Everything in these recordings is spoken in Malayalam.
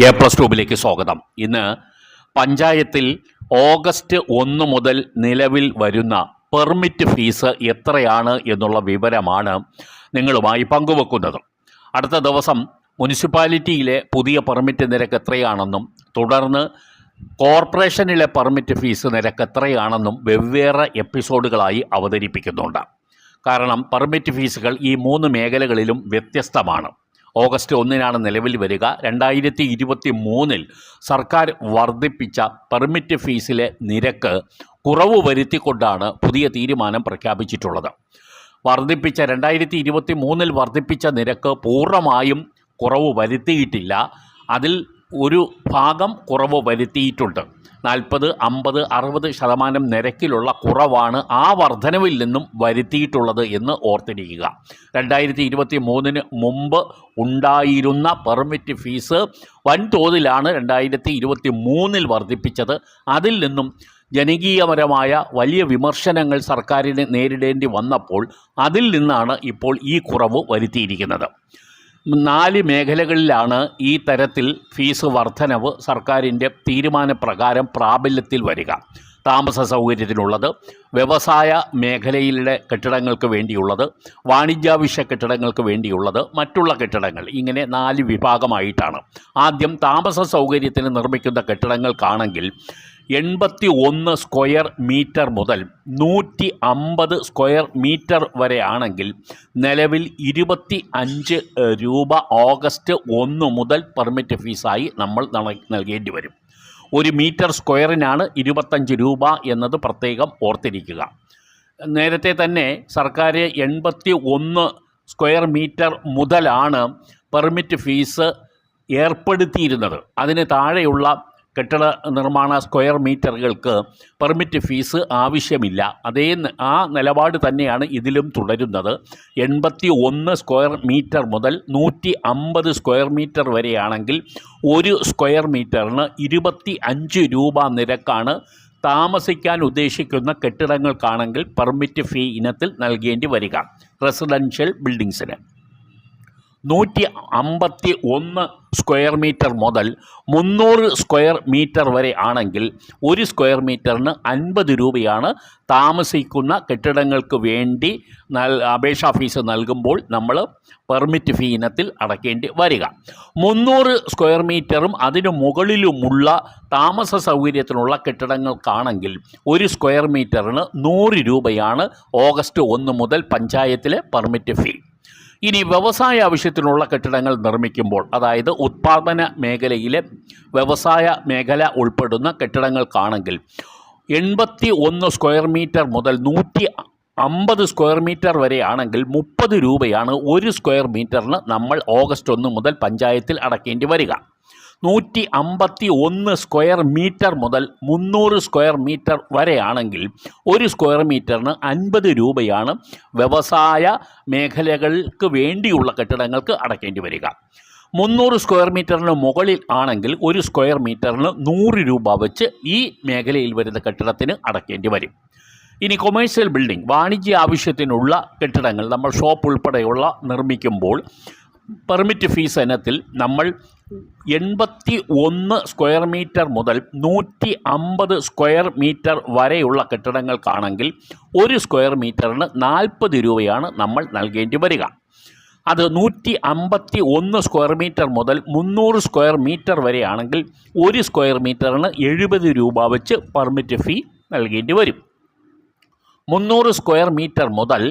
എ പ്ലസ് ട്യൂബിലേക്ക് സ്വാഗതം. ഇന്ന് പഞ്ചായത്തിൽ ഓഗസ്റ്റ് ഒന്ന് മുതൽ നിലവിൽ വരുന്ന പെർമിറ്റ് ഫീസ് എത്രയാണ് എന്നുള്ള വിവരമാണ് നിങ്ങളുമായി പങ്കുവെക്കുന്നത്. അടുത്ത ദിവസം മുനിസിപ്പാലിറ്റിയിലെ പുതിയ പെർമിറ്റ് നിരക്ക് എത്രയാണെന്നും തുടർന്ന് കോർപ്പറേഷനിലെ പെർമിറ്റ് ഫീസ് നിരക്ക് എത്രയാണെന്നും വെവ്വേറെ എപ്പിസോഡുകളായി അവതരിപ്പിക്കുന്നുണ്ട്. കാരണം പെർമിറ്റ് ഫീസുകൾ ഈ മൂന്ന് മേഖലകളിലും വ്യത്യസ്തമാണ്. ഓഗസ്റ്റ് ഒന്നിനാണ് നിലവിൽ വരിക. രണ്ടായിരത്തി ഇരുപത്തി മൂന്നിൽ സർക്കാർ വർദ്ധിപ്പിച്ച പെർമിറ്റ് ഫീസിലെ നിരക്ക് കുറവ് വരുത്തിക്കൊണ്ടാണ് പുതിയ തീരുമാനം പ്രഖ്യാപിച്ചിട്ടുള്ളത്. വർദ്ധിപ്പിച്ച രണ്ടായിരത്തി ഇരുപത്തി മൂന്നിൽ വർദ്ധിപ്പിച്ച നിരക്ക് പൂർണമായും കുറവ് വരുത്തിയിട്ടില്ല. അതിൽ ഒരു ഭാഗം കുറവ് വരുത്തിയിട്ടുണ്ട്. നാൽപ്പത് അമ്പത് അറുപത് ശതമാനം നിരക്കിലുള്ള കുറവാണ് ആ വർധനവിൽ നിന്നും വരുത്തിയിട്ടുള്ളത് എന്ന് ഓർത്തിരിക്കുക. രണ്ടായിരത്തി ഇരുപത്തി മൂന്നിന് മുമ്പ് ഉണ്ടായിരുന്ന പെർമിറ്റ് ഫീസ് വൻതോതിലാണ് രണ്ടായിരത്തി ഇരുപത്തി മൂന്നിൽ വർദ്ധിപ്പിച്ചത്. അതിൽ നിന്നും ജനകീയപരമായ വലിയ വിമർശനങ്ങൾ സർക്കാരിന് നേരിടേണ്ടി വന്നപ്പോൾ അതിൽ നിന്നാണ് ഇപ്പോൾ ഈ കുറവ് വരുത്തിയിരിക്കുന്നത്. നാല് മേഖലകളിലാണ് ഈ തരത്തിൽ ഫീസ് വർധനവ് സർക്കാരിന്റെ തീരുമാനപ്രകാരം പ്രാബല്യത്തിൽ വരിക. താമസ സൗകര്യത്തിനുള്ളത് വ്യവസായ മേഖലയിലെ കെട്ടിടങ്ങൾക്ക് വേണ്ടിയുള്ളത് വാണിജ്യാവശ്യ കെട്ടിടങ്ങൾക്ക് വേണ്ടിയുള്ളത് മറ്റുള്ള കെട്ടിടങ്ങൾ. ഇങ്ങനെ നാല് വിഭാഗമായിട്ടാണ്. ആദ്യം താമസ സൗകര്യത്തിന് നിർമ്മിക്കുന്ന കെട്ടിടങ്ങൾക്കാണെങ്കിൽ എൺപത്തി ഒന്ന് സ്ക്വയർ മീറ്റർ മുതൽ നൂറ്റി അമ്പത് സ്ക്വയർ മീറ്റർ വരെ ആണെങ്കിൽ നിലവിൽ ഇരുപത്തി അഞ്ച് രൂപ ഓഗസ്റ്റ് ഒന്ന് മുതൽ പെർമിറ്റ് ഫീസായി നമ്മൾ നൽകേണ്ടി വരും. ഒരു മീറ്റർ സ്ക്വയറിനാണ് ഇരുപത്തഞ്ച് രൂപ എന്നത് പ്രത്യേകം ഓർത്തിരിക്കുക. നേരത്തെ തന്നെ സർക്കാർ എൺപത്തി ഒന്ന് സ്ക്വയർ മീറ്റർ മുതലാണ് പെർമിറ്റ് ഫീസ് ഏർപ്പെടുത്തിയിരുന്നത്. അതിന് താഴെയുള്ള കെട്ടിട നിർമ്മാണ സ്ക്വയർ മീറ്ററുകൾക്ക് പെർമിറ്റ് ഫീസ് ആവശ്യമില്ല. അതേ ആ നിലപാട് തന്നെയാണ് ഇതിലും തുടരുന്നത്. എൺപത്തി ഒന്ന് സ്ക്വയർ മീറ്റർ മുതൽ നൂറ്റി അമ്പത് സ്ക്വയർ മീറ്റർ വരെയാണെങ്കിൽ ഒരു സ്ക്വയർ മീറ്ററിന് ഇരുപത്തി അഞ്ച് രൂപ നിരക്കാണ് താമസിക്കാൻ ഉദ്ദേശിക്കുന്ന കെട്ടിടങ്ങൾക്കാണെങ്കിൽ പെർമിറ്റ് ഫീ ഇനത്തിൽ നൽകേണ്ടി വരിക. റെസിഡൻഷ്യൽ ബിൽഡിങ്സിന് നൂറ്റി അമ്പത്തി ഒന്ന് സ്ക്വയർ മീറ്റർ മുതൽ മുന്നൂറ് സ്ക്വയർ മീറ്റർ വരെ ആണെങ്കിൽ ഒരു സ്ക്വയർ മീറ്ററിന് അൻപത് രൂപയാണ് താമസിക്കുന്ന കെട്ടിടങ്ങൾക്ക് വേണ്ടി നൽ അപേക്ഷാ ഫീസ് നൽകുമ്പോൾ നമ്മൾ പെർമിറ്റ് ഫീ ഇനത്തിൽ അടയ്ക്കേണ്ടി വരിക. മുന്നൂറ് സ്ക്വയർ മീറ്ററും അതിനു മുകളിലുമുള്ള താമസ സൗകര്യത്തിനുള്ള കെട്ടിടങ്ങൾക്കാണെങ്കിൽ ഒരു സ്ക്വയർ മീറ്ററിന് നൂറ് രൂപയാണ് ഓഗസ്റ്റ് ഒന്ന് മുതൽ പഞ്ചായത്തിലെ പെർമിറ്റ് ഫീ ഇനി വ്യവസായ ആവശ്യത്തിനുള്ള കെട്ടിടങ്ങൾ നിർമ്മിക്കുമ്പോൾ അതായത് ഉത്പാദന മേഖലയിലെ വ്യവസായ മേഖല ഉൾപ്പെടുന്ന കെട്ടിടങ്ങൾക്കാണെങ്കിൽ എൺപത്തി ഒന്ന് സ്ക്വയർ മീറ്റർ മുതൽ നൂറ്റി അമ്പത് സ്ക്വയർ മീറ്റർ വരെയാണെങ്കിൽ മുപ്പത് രൂപയാണ് ഒരു സ്ക്വയർ മീറ്ററിന് നമ്മൾ ഓഗസ്റ്റ് ഒന്ന് മുതൽ പഞ്ചായത്തിൽ അടക്കേണ്ടി വരിക. നൂറ്റി അമ്പത്തി ഒന്ന് സ്ക്വയർ മീറ്റർ മുതൽ മുന്നൂറ് സ്ക്വയർ മീറ്റർ വരെയാണെങ്കിൽ ഒരു സ്ക്വയർ മീറ്ററിന് അൻപത് രൂപയാണ് വ്യവസായ മേഖലകൾക്ക് വേണ്ടിയുള്ള കെട്ടിടങ്ങൾക്ക് അടയ്ക്കേണ്ടി വരിക. മുന്നൂറ് സ്ക്വയർ മീറ്ററിന് മുകളിൽ ആണെങ്കിൽ ഒരു സ്ക്വയർ മീറ്ററിന് നൂറ് രൂപ വെച്ച് ഈ മേഖലയിൽ വരുന്ന കെട്ടിടത്തിന് അടയ്ക്കേണ്ടി വരും. ഇനി കൊമേഴ്സ്യൽ ബിൽഡിംഗ് വാണിജ്യ ആവശ്യത്തിനുള്ള കെട്ടിടങ്ങൾ നമ്മൾ ഷോപ്പ് ഉൾപ്പെടെയുള്ള നിർമ്മിക്കുമ്പോൾ പെർമിറ്റ് ഫീസ് ഇനത്തിൽ നമ്മൾ എൺപത്തി ഒന്ന് സ്ക്വയർ മീറ്റർ മുതൽ നൂറ്റി അമ്പത് സ്ക്വയർ മീറ്റർ വരെയുള്ള കെട്ടിടങ്ങൾക്കാണെങ്കിൽ ഒരു സ്ക്വയർ മീറ്ററിന് നാൽപ്പത് രൂപയാണ് നമ്മൾ നൽകേണ്ടി വരിക. അത് നൂറ്റി അമ്പത്തി ഒന്ന് സ്ക്വയർ മീറ്റർ മുതൽ മുന്നൂറ് സ്ക്വയർ മീറ്റർ വരെയാണെങ്കിൽ ഒരു സ്ക്വയർ മീറ്ററിന് എഴുപത് രൂപ വെച്ച് പെർമിറ്റ് ഫീ നൽകേണ്ടി വരും. മുന്നൂറ് സ്ക്വയർ മീറ്റർ മുതൽ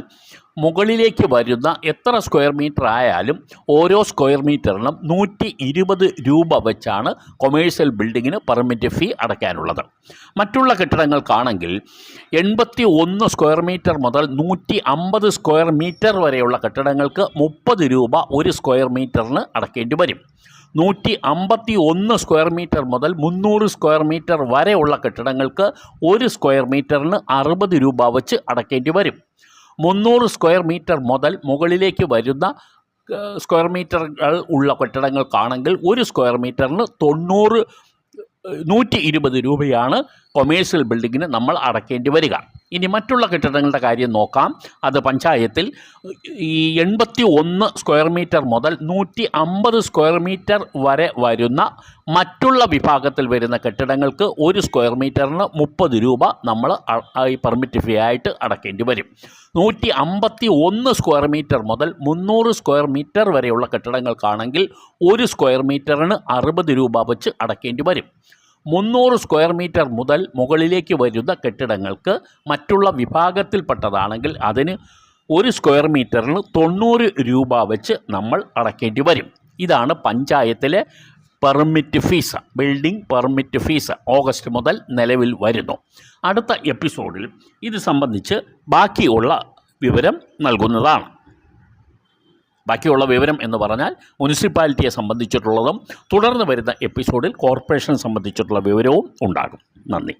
മുകളിലേക്ക് വരുന്ന എത്ര സ്ക്വയർ മീറ്റർ ആയാലും ഓരോ സ്ക്വയർ മീറ്ററിനും നൂറ്റി ഇരുപത് രൂപ വെച്ചാണ് കൊമേഴ്സ്യൽ ബിൽഡിങ്ങിന് പെർമിറ്റ് ഫീ അടയ്ക്കാനുള്ളത്. മറ്റുള്ള കെട്ടിടങ്ങൾക്കാണെങ്കിൽ എൺപത്തി ഒന്ന് സ്ക്വയർ മീറ്റർ മുതൽ നൂറ്റി അമ്പത് സ്ക്വയർ മീറ്റർ വരെയുള്ള കെട്ടിടങ്ങൾക്ക് മുപ്പത് രൂപ ഒരു സ്ക്വയർ മീറ്ററിന് അടയ്ക്കേണ്ടി വരും. നൂറ്റി അമ്പത്തി ഒന്ന് സ്ക്വയർ മീറ്റർ മുതൽ മുന്നൂറ് സ്ക്വയർ മീറ്റർ വരെയുള്ള കെട്ടിടങ്ങൾക്ക് ഒരു സ്ക്വയർ മീറ്ററിന് അറുപത് രൂപ വച്ച് അടയ്ക്കേണ്ടി വരും. മുന്നൂറ് സ്ക്വയർ മീറ്റർ മുതൽ മുകളിലേക്ക് വരുന്ന സ്ക്വയർ മീറ്ററുകൾ ഉള്ള കെട്ടിടങ്ങൾക്കാണെങ്കിൽ ഒരു സ്ക്വയർ മീറ്ററിന് തൊണ്ണൂറ് നൂറ്റി ഇരുപത് രൂപയാണ് കൊമേഴ്സ്യൽ ബിൽഡിങ്ങിന് നമ്മൾ അടയ്ക്കേണ്ടി വരിക. ഇനി മറ്റുള്ള കെട്ടിടങ്ങളുടെ കാര്യം നോക്കാം. അത് പഞ്ചായത്തിൽ ഈ എൺപത്തി ഒന്ന് സ്ക്വയർ മീറ്റർ മുതൽ നൂറ്റി അമ്പത് സ്ക്വയർ മീറ്റർ വരെ വരുന്ന മറ്റുള്ള വിഭാഗത്തിൽ വരുന്ന കെട്ടിടങ്ങൾക്ക് ഒരു സ്ക്വയർ മീറ്ററിന് മുപ്പത് രൂപ നമ്മൾ ഈ പെർമിറ്റ് ഫീ ആയിട്ട് അടയ്ക്കേണ്ടി വരും. നൂറ്റി അമ്പത്തി ഒന്ന് സ്ക്വയർ മീറ്റർ മുതൽ മുന്നൂറ് സ്ക്വയർ മീറ്റർ വരെയുള്ള കെട്ടിടങ്ങൾക്കാണെങ്കിൽ ഒരു സ്ക്വയർ മീറ്ററിന് അറുപത് രൂപ വെച്ച് അടയ്ക്കേണ്ടി വരും. മുന്നൂറ് സ്ക്വയർ മീറ്റർ മുതൽ മുകളിലേക്ക് വരുന്ന കെട്ടിടങ്ങൾക്ക് മറ്റുള്ള വിഭാഗത്തിൽപ്പെട്ടതാണെങ്കിൽ അതിന് ഒരു സ്ക്വയർ മീറ്ററിന് തൊണ്ണൂറ് രൂപ വെച്ച് നമ്മൾ അടക്കേണ്ടി വരും. ഇതാണ് പഞ്ചായത്തിലെ permit fee building permit fee August മുതൽ നിലവിൽ വരുന്നു. അടുത്ത എപ്പിസോഡിൽ ഇത് സംബന്ധിച്ച് ബാക്കിയുള്ള വിവരം നൽകുന്നതാണ്. ബാക്കിയുള്ള വിവരം എന്ന് പറഞ്ഞാൽ മുനിസിപ്പാലിറ്റിയെ സംബന്ധിച്ചിട്ടുള്ളതും തുടർന്ന് വരുന്ന എപ്പിസോഡിൽ കോർപ്പറേഷനെ സംബന്ധിച്ചിട്ടുള്ള വിവരവും ഉണ്ടാകും. നന്ദി.